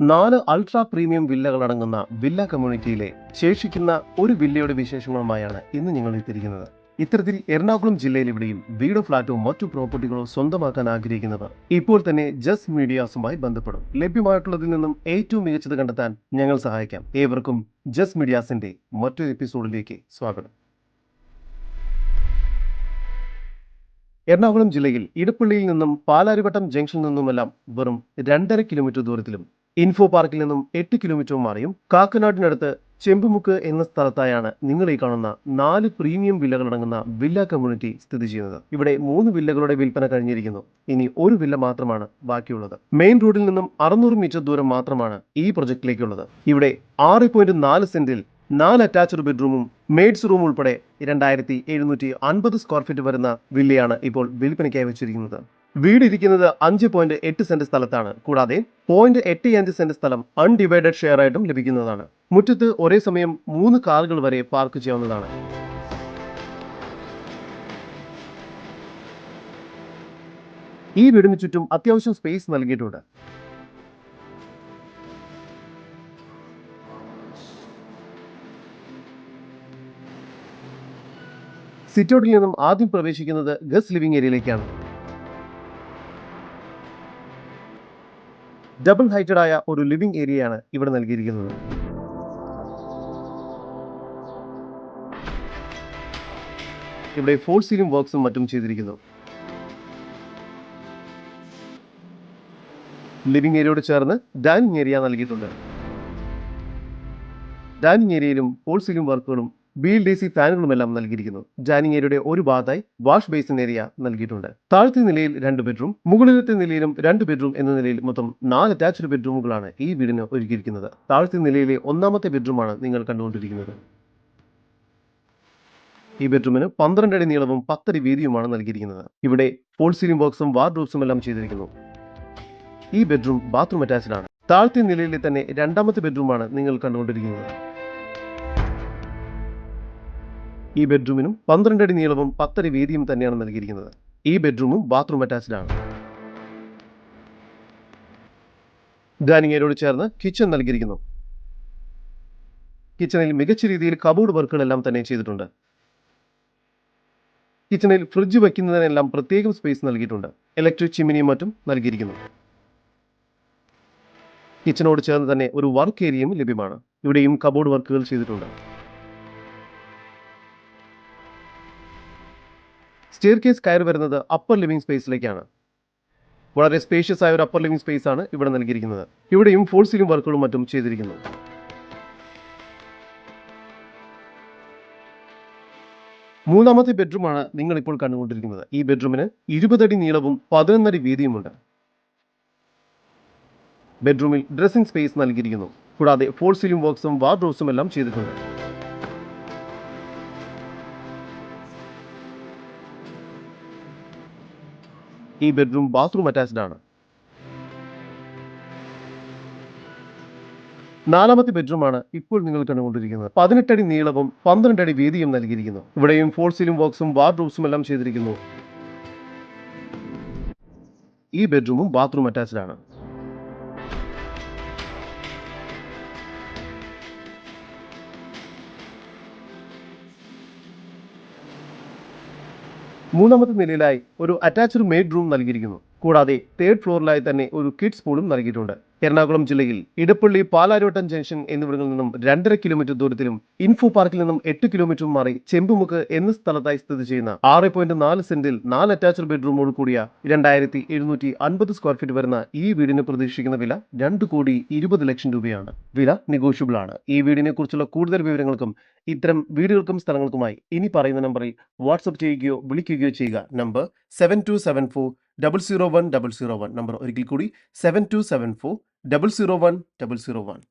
നാല് ultra premium വില്ലകൾ അടങ്ങുന്ന villa കമ്മ്യൂണിറ്റിയിലെ ശേഷിക്കുന്ന ഒരു വില്ലയുടെ വിശേഷങ്ങളുമായാണ് ഇന്ന് ഞങ്ങൾ എത്തിയിരിക്കുന്നത്. ഇത്തരത്തിൽ എറണാകുളം ജില്ലയിൽ ഇവിടെയും വീടോ ഫ്ളാറ്റോ മറ്റു പ്രോപ്പർട്ടികളോ സ്വന്തമാക്കാൻ ആഗ്രഹിക്കുന്നവർ ഇപ്പോൾ തന്നെ ജസ്റ്റ് മീഡിയാസുമായി ബന്ധപ്പെടും. ലഭ്യമായിട്ടുള്ളതിൽ നിന്നും ഏറ്റവും മികച്ചത് കണ്ടെത്താൻ ഞങ്ങൾ സഹായിക്കാം. ഏവർക്കും ജസ്റ്റ് മീഡിയാസിന്റെ മറ്റൊരു എപ്പിസോഡിലേക്ക് സ്വാഗതം. എറണാകുളം ജില്ലയിൽ ഇടപ്പള്ളിയിൽ നിന്നും പാലാരിവട്ടം ജംഗ്ഷനിൽ നിന്നുമെല്ലാം വെറും രണ്ടര കിലോമീറ്റർ ദൂരത്തിലും ഇൻഫോ പാർക്കിൽ നിന്നും എട്ട് കിലോമീറ്റർ മാറിയും കാക്കനാടിനടുത്ത് ചെമ്പുമുക്ക് എന്ന സ്ഥലത്തായാണ് നിങ്ങൾ ഈ കാണുന്ന നാല് പ്രീമിയം വില്ലകൾ അടങ്ങുന്ന വില്ല കമ്മ്യൂണിറ്റി സ്ഥിതി ചെയ്യുന്നത്. ഇവിടെ മൂന്ന് വില്ലകളുടെ വിൽപ്പന കഴിഞ്ഞിരിക്കുന്നു. ഇനി ഒരു വില്ല മാത്രമാണ് ബാക്കിയുള്ളത്. മെയിൻ റോഡിൽ നിന്നും അറുന്നൂറ് മീറ്റർ ദൂരം മാത്രമാണ് ഈ പ്രൊജക്റ്റിലേക്കുള്ളത്. ഇവിടെ ആറ് പോയിന്റ് നാല് സെന്റിൽ നാല് അറ്റാച്ച്ഡ് ബെഡ്റൂമും മെയ്ഡ്സ് റൂം ഉൾപ്പെടെ രണ്ടായിരത്തി എഴുന്നൂറ്റി അൻപത് സ്ക്വയർ ഫീറ്റ് വരുന്ന വില്ലയാണ് ഇപ്പോൾ വിൽപ്പനയ്ക്കായി വെച്ചിരിക്കുന്നത്. വീട് ഇരിക്കുന്നത് അഞ്ച് പോയിന്റ് എട്ട് സെന്റ് സ്ഥലത്താണ്. കൂടാതെ പോയിന്റ് എട്ട് അഞ്ച് സെന്റ് സ്ഥലം അൺഡിവൈഡഡ് ഷെയർ ആയിട്ടും ലഭിക്കുന്നതാണ്. മുറ്റത്ത് ഒരേ സമയം മൂന്ന് കാറുകൾ വരെ പാർക്ക് ചെയ്യാവുന്നതാണ്. ഈ വീടിന് ചുറ്റും അത്യാവശ്യം സ്പേസ് നൽകിയിട്ടുണ്ട്. സിറ്റൗട്ടിൽ നിന്നും ആദ്യം പ്രവേശിക്കുന്നത് ഗസ്റ്റ് ലിവിംഗ് ഏരിയയിലേക്കാണ് ഡബിൾ ഹൈറ്റഡ് ആയ ഒരു ലിവിംഗ് ഏരിയയാണ് ഇവിടെ നൽകിയിരിക്കുന്നത്. ഇവിടെ ഫോൾ സീലിംഗ് വർക്ക്സും മറ്റും ചെയ്തിരിക്കുന്നു. ലിവിംഗ് ഏരിയയോട് ചേർന്ന് ഡൈനിങ് ഏരിയ നൽകിയിട്ടുണ്ട്. ഡൈനിങ് ഏരിയയിലും ഫോൾ സീലിംഗ് വർക്കുകളും ബി എൽ ഡി സി ഫാനുകളുമെല്ലാം നൽകിയിരിക്കുന്നു. ഡൈനിങ് ഏരിയയുടെ ഒരു ഭാഗത്തായി വാഷ് ബേസിൻ ഏരിയ നൽകിയിട്ടുണ്ട്. താഴത്തെ നിലയിൽ രണ്ട് ബെഡ്റൂം മുകളിലത്തെ നിലയിലും രണ്ട് ബെഡ്റൂം എന്ന നിലയിൽ മൊത്തം നാല് അറ്റാച്ച്ഡ് ബെഡ്റൂമുകളാണ് ഈ വീടിന് ഒരുക്കിയിരിക്കുന്നത്. താഴത്തെ നിലയിലെ ഒന്നാമത്തെ ബെഡ്റൂമാണ് നിങ്ങൾ കണ്ടുകൊണ്ടിരിക്കുന്നത്. ഈ ബെഡ്റൂമിന് പന്ത്രണ്ട് അടി നീളവും പത്തടി വീതിയുമാണ് നൽകിയിരിക്കുന്നത്. ഇവിടെ ഫോൾ സീലിംഗ് ബോക്സും വാർഡ്രോബ്സും എല്ലാം ചെയ്തിരിക്കുന്നു. ഈ ബെഡ്റൂം ബാത്റൂം അറ്റാച്ച്ഡ് ആണ്. താഴത്തെ നിലയിലെ തന്നെ രണ്ടാമത്തെ ബെഡ്റൂമാണ് നിങ്ങൾ കണ്ടുകൊണ്ടിരിക്കുന്നത്. ഈ ബെഡ്റൂമിനും പന്ത്രണ്ട് അടി നീളവും പത്തടി വീതിയും തന്നെയാണ് നൽകിയിരിക്കുന്നത്. ഈ ബെഡ്റൂമും ബാത്റൂം അറ്റാച്ച്ഡ് ആണ്. ഡൈനിങ് ഏരിയയോട് ചേർന്ന് കിച്ചൺ നൽകിയിരിക്കുന്നു. കിച്ചണിൽ മികച്ച രീതിയിൽ കബോർഡ് വർക്കുകളെല്ലാം തന്നെ ചെയ്തിട്ടുണ്ട്. കിച്ചണിൽ ഫ്രിഡ്ജ് വയ്ക്കുന്നതിനെല്ലാം പ്രത്യേകം സ്പേസ് നൽകിയിട്ടുണ്ട്. ഇലക്ട്രിക് ചിമ്മിനിയും മറ്റും നൽകിയിരിക്കുന്നു. കിച്ചണോട് ചേർന്ന് തന്നെ ഒരു വർക്ക് ഏരിയയും ലഭ്യമാണ്. ഇവിടെയും കബോർഡ് വർക്കുകൾ ചെയ്തിട്ടുണ്ട്. സ്റ്റെയർ കേസ് കയറി വരുന്നത് അപ്പർ ലിവിംഗ് സ്പേസിലേക്കാണ് വളരെ സ്പേഷ്യസ് ആയ ഒരു അപ്പർ ലിവിംഗ് സ്പേസ് ആണ് ഇവിടെ നൽകിയിരിക്കുന്നത്. ഇവിടെയും ഫോൾ സീലിംഗ് വർക്കുകളും മറ്റും ചെയ്തിരിക്കുന്നു. മൂന്നാമത്തെ ബെഡ്റൂമാണ് നിങ്ങൾ ഇപ്പോൾ കണ്ടുകൊണ്ടിരിക്കുന്നത്. ഈ ബെഡ്റൂമിന് ഇരുപതടി നീളവും പതിനൊന്നടി വീതിയുമുണ്ട്. ബെഡ്റൂമിൽ ഡ്രസ്സിംഗ് സ്പേസ് നൽകിയിരിക്കുന്നു. കൂടാതെ ഫോൾ സീലിംഗ് വർക്ക്സും വാർഡ്രോബ്സും എല്ലാം ചെയ്തിട്ടുണ്ട്. ഈ ബെഡ്റൂം ബാത്റൂം അറ്റാച്ച്ഡ് ആണ്. നാലാമത്തെ ബെഡ്റൂമാണ് ഇപ്പോൾ നിങ്ങൾ കണ്ടുകൊണ്ടിരിക്കുന്നത്. പതിനെട്ടടി നീളവും പന്ത്രണ്ടടി വീതിയും നൽകിയിരിക്കുന്നു. ഇവിടെയും ഫോൾ സീലിംഗ് ബോക്സും വാർഡ്രോബ്സും എല്ലാം ചെയ്തിരിക്കുന്നു. ഈ ബെഡ്റൂമും ബാത്റൂം അറ്റാച്ച്ഡ് ആണ്. മൂന്നാമത്തെ നിലയിലായി ഒരു അറ്റാച്ച്ഡ് മെയ്ഡ് റൂം നൽകിയിരിക്കുന്നു. കൂടാതെ തേർഡ് ഫ്ലോറിലായി തന്നെ ഒരു കിഡ്സ് പൂളും നൽകിയിട്ടുണ്ട്. എറണാകുളം ജില്ലയിൽ ഇടപ്പള്ളി പാലാരോട്ടൻ ജംഗ്ഷൻ എന്നിവിടങ്ങളിൽ നിന്നും രണ്ടര കിലോമീറ്റർ ദൂരത്തിലും ഇൻഫോ പാർക്കിൽ നിന്നും എട്ട് കിലോമീറ്റർ മാറി ചെമ്പുമുക്ക് എന്ന സ്ഥലത്തായി സ്ഥിതി ചെയ്യുന്ന ആറ് പോയിന്റ് നാല് സെന്റിൽ നാല് അറ്റാച്ച്ഡ് ബെഡ്റൂമോട് കൂടിയ രണ്ടായിരത്തി എഴുന്നൂറ്റി അൻപത് സ്ക്വയർ ഫീറ്റ് വരുന്ന ഈ വീടിന് പ്രതീക്ഷിക്കുന്ന വില രണ്ട് കോടി ഇരുപത് ലക്ഷം രൂപയാണ്. വില നെഗോഷ്യബിൾ ആണ്. ഈ വീടിനെ കുറിച്ചുള്ള കൂടുതൽ വിവരങ്ങൾക്കും ഇത്തരം വീടുകൾക്കും സ്ഥലങ്ങൾക്കുമായി ഇനി പറയുന്ന നമ്പറിൽ വാട്സപ്പ് ചെയ്യുകയോ വിളിക്കുകയോ ചെയ്യുക. Number seven two seven four double zero one double zero one number ഒരിക്കൽ കൂടി seven two seven four double zero one double zero one.